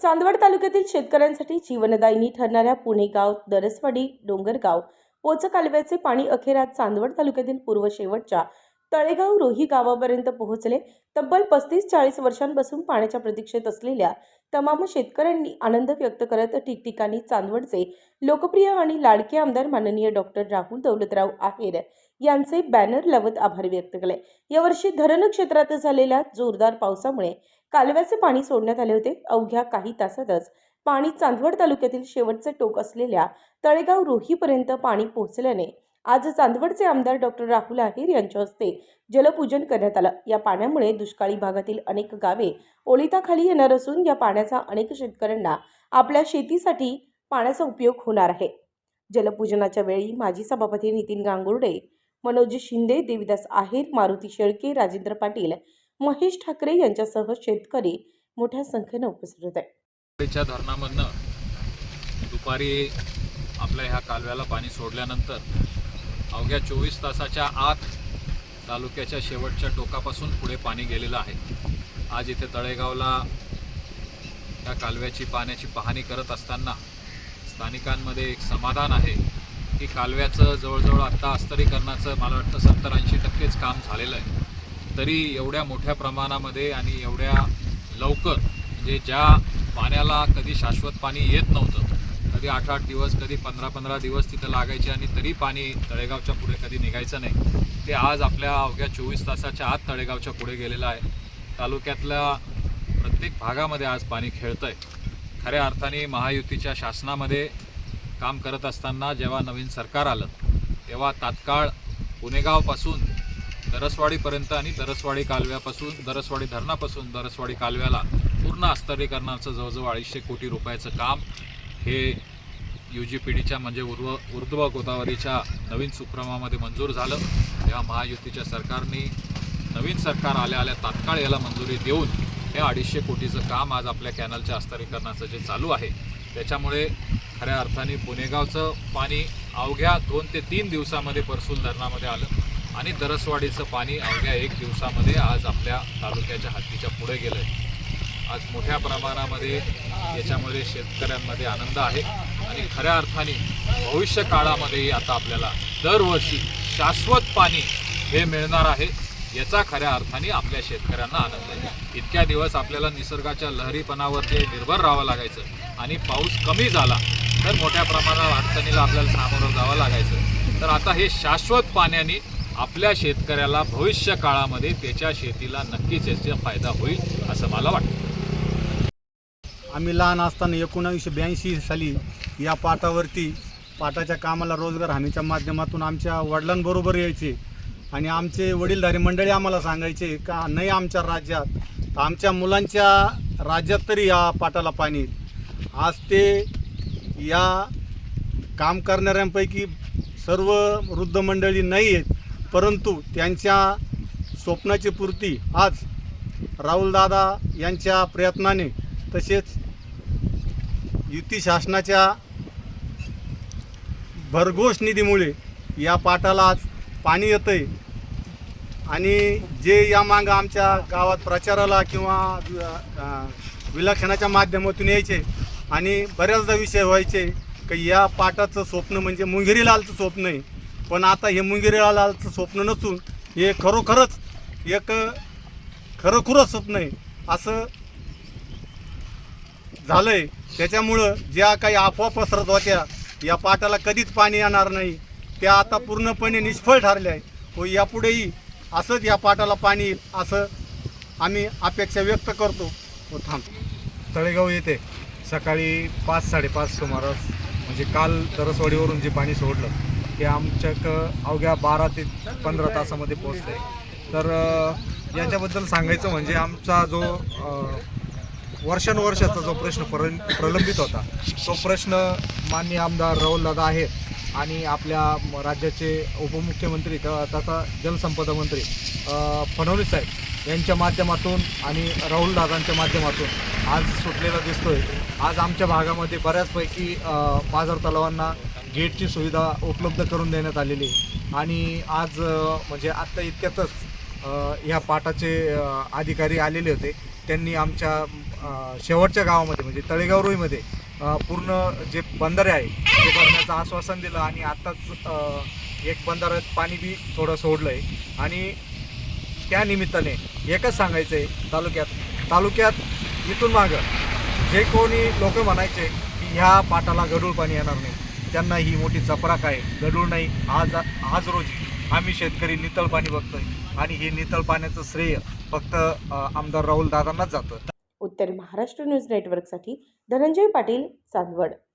चांदवड तालुक्यातील शेतकऱ्यांसाठी जीवनदायिनी ठरणाऱ्या पुणे गाव दरसवाडी डोंगरगाव पोच कालव्याचे पाणी अखेर आज चांदवड तालुक्यातील पूर्व शेवटच्या तळेगाव रोही गावापर्यंत पोहोचले. तब्बल पस्तीस चाळीस वर्षांपासून पाण्याच्या प्रतीक्षेत असलेल्या तमाम शेतकऱ्यांनी आनंद व्यक्त करत ठिकठिकाणी चांदवडचे लोकप्रिय आणि लाडके आमदार माननीय डॉक्टर राहुल दौलतराव आहेर यांचे बॅनर लावत आभार व्यक्त केले. यावर्षी धरण क्षेत्रात झालेल्या जोरदार पावसामुळे कालव्याचे पाणी सोडण्यात आले होते. अवघ्या काही तासातच पाणी चांदवड तालुक्यातील शेवटचे टोक असलेल्या तळेगाव रोहीपर्यंत पाणी पोहोचल्याने आज चांदवडचे आमदार डॉक्टर राहुल आहेर यांच्या हस्ते जलपूजन करण्यात आलं. या पाण्यामुळे दुष्काळी भागातील अनेक गावे ओलिताखाली येणार असून या पाण्याचा अनेक शेतकऱ्यांना आपल्या शेतीसाठी पाण्याचा उपयोग होणार आहे. जलपूजनाच्या वेळी माजी सभापती नितीन गांगुर्डे मनोज शिंदे देविदास आहेर मारुती शेळके राजेंद्र पाटील महेश ठाकरे यांच्यासह शेतकरी मोठ्या संख्येनं उपस्थित होते. धरणामधनं दुपारी आपल्या ह्या कालव्याला पाणी सोडल्यानंतर अवघ्या चोवीस तासाच्या आत तालुक्याच्या शेवटच्या टोकापासून पुढे पाणी गेलेलं आहे. आज इथे तळेगावला त्या कालव्याची पाण्याची पाहणी करत असताना स्थानिकांमध्ये एक समाधान आहे की कालव्याचं जवळजवळ आत्ता अस्तरीकरणाचं मला वाटतं सत्तर ऐंशी टक्केच काम झालेलं आहे. तरी एवढ्या मोठ्या प्रमाणामध्ये आणि एवढ्या लवकर म्हणजे ज्या पाण्याला कधी शाश्वत पाणी येत नव्हतं कधी आठ आठ दिवस कधी पंधरा पंधरा दिवस तिथं लागायचे आणि तरी पाणी तळेगावच्या पुढे कधी निघायचं नाही. ते आज आपल्या अवघ्या चोवीस तासाच्या आत तळेगावच्या पुढे गेलेलं आहे. तालुक्यातल्या प्रत्येक भागामध्ये आज पाणी खेळतं आहे खऱ्या अर्थाने महायुतीच्या शासनामध्ये काम करत असताना जेव्हा नवीन सरकार आलं तेव्हा तात्काळ पुणेगावपासून दरसवाडीपर्यंत आणि दरसवाडी कालव्यापासून दरसवाडी धरणापासून दरसवाडी कालव्याला पूर्ण अस्तरीकरणाचं जवळजवळ अडीचशे कोटी रुपयाचं काम हे यू जी पी डीच्या म्हणजे उर्व ऊर्ध्व गोदावरीच्या नवीन सुप्रमामध्ये मंजूर झालं. या महायुतीच्या सरकारने नवीन सरकार आल्या आल्या तात्काळ याला मंजुरी देऊन हे अडीचशे कोटीचं काम आज आपल्या कॅनलच्या अस्तरीकरणाचं जे चालू आहे त्याच्यामुळे खऱ्या अर्थाने पुणेगावचं पाणी अवघ्या दोन ते तीन दिवसामध्ये परसूल धरणामध्ये आलं. आणि दरसवाडीचं पाणी अवघ्या एक दिवसामध्ये आज आपल्या तालुक्याच्या हद्दीच्या पुढे गेलं आहे आज मोठ्या प्रमाणामध्ये याच्यामध्ये शेतकऱ्यांमध्ये आनंद आहे आणि खऱ्या अर्थाने भविष्य काळामध्येही आता आपल्याला दरवर्षी शाश्वत पाणी हे मिळणार आहे याचा खऱ्या अर्थाने आपल्या शेतकऱ्यांना आनंद आहे. इतक्या दिवस आपल्याला निसर्गाच्या लहरीपणावरती निर्भर राहावं लागायचं आणि पाऊस कमी झाला तर मोठ्या प्रमाणावर अडचणीला आपल्याला सामोरं जावं लागायचं. तर आता हे शाश्वत पाण्याने आपल्या शेतकऱ्याला भविष्य काळामध्ये त्याच्या शेतीला नक्कीच याचा फायदा होईल असं मला वाटतं. आम्ही लहान असताना एकोणावीसशे ब्याऐंशी साली या पाटावरती पाटाच्या कामाला रोजगार हमीच्या माध्यमातून आमच्या वडिलांबरोबर यायचे. आणि आमचे वडीलधारी मंडळी आम्हाला सांगायचे का नाही आमच्या राज्यात तर आमच्या मुलांच्या राज्यात तरी या पाटाला पाणी आज ते या काम करणाऱ्यांपैकी सर्व वृद्ध मंडळी नाही आहेत. परंतु त्यांच्या स्वप्नाची पूर्ती आज राहुलदादा यांच्या प्रयत्नाने तसेच युती शासनाच्या भरघोष निधीमुळे या पाटाला आज पाणी येतं आहे आणि जे या मागं आमच्या गावात प्रचाराला किंवा विलक्षणाच्या माध्यमातून यायचे आणि बऱ्याचदा विषय व्हायचे की या पाटाचं स्वप्न म्हणजे मुंगिरी लालचं स्वप्न आहे. पण आता हे मुंगिरीलालचं स्वप्न नसून हे खरोखरच एक खरोखरच स्वप्न आहे. असं झालं आहे त्याच्यामुळं ज्या काही अफवा पसरत होत्या या पाटाला कधीच पाणी येणार नाही. त्या आता पूर्णपणे निष्फळ ठरल्या आहे व हो, यापुढेही असंच या पाटाला पाणी येईल असं आम्ही अपेक्षा व्यक्त करतो. व थांब. तळेगाव येथे सकाळी पाच साडेपाच सुमारास म्हणजे काल तरसवाडीवरून जे पाणी सोडलं हे आमच्याकडं अवघ्या बारा ते पंधरा तासामध्ये पोचलं आहे तर याच्याबद्दल सांगायचं म्हणजे आमचा जो वर्षानुवर्षाचा जो प्रश्न प्र प्रलंबित होता तो प्रश्न माननीय आमदार राहुलदादा आहेत आणि आपल्या राज्याचे उपमुख्यमंत्री त- तथा जलसंपदा मंत्री फडणवीस साहेब यांच्या माध्यमातून आणि राहुलदादांच्या माध्यमातून आज सुटलेला दिसतोय. आज आमच्या भागामध्ये बऱ्याचपैकी बाजार तलावांना गेटची सुविधा उपलब्ध करून देण्यात आलेली आहे. आणि आज म्हणजे आत्ता इतक्यातच ह्या पाटाचे अधिकारी आलेले होते. त्यांनी आमच्या शेवटच्या गावामध्ये म्हणजे तळेगाव रुईमध्ये पूर्ण जे बंधारे आहे ते भरण्याचं आश्वासन दिलं आणि आत्ताच एक बंधाऱ्यात पाणी बी थोडं सोडलं आहे आणि त्या निमित्ताने एकच सांगायचं आहे तालुक्यात तालुक्यात इथून मागं जे कोणी लोक म्हणायचे की ह्या पाटाला गडूळ पाणी येणार नाही त्यांना ही मोठी चपराक आहे. गडूळ नाही आज आज रोजी आम्ही शेतकरी नितळ पाणी बघतोय. आणि हे नितळ पाण्याचं श्रेय फक्त आमदार राहुल दादांनाच जातं. उत्तर महाराष्ट्र न्यूज नेटवर्कसाठी धनंजय पाटील चांदवड.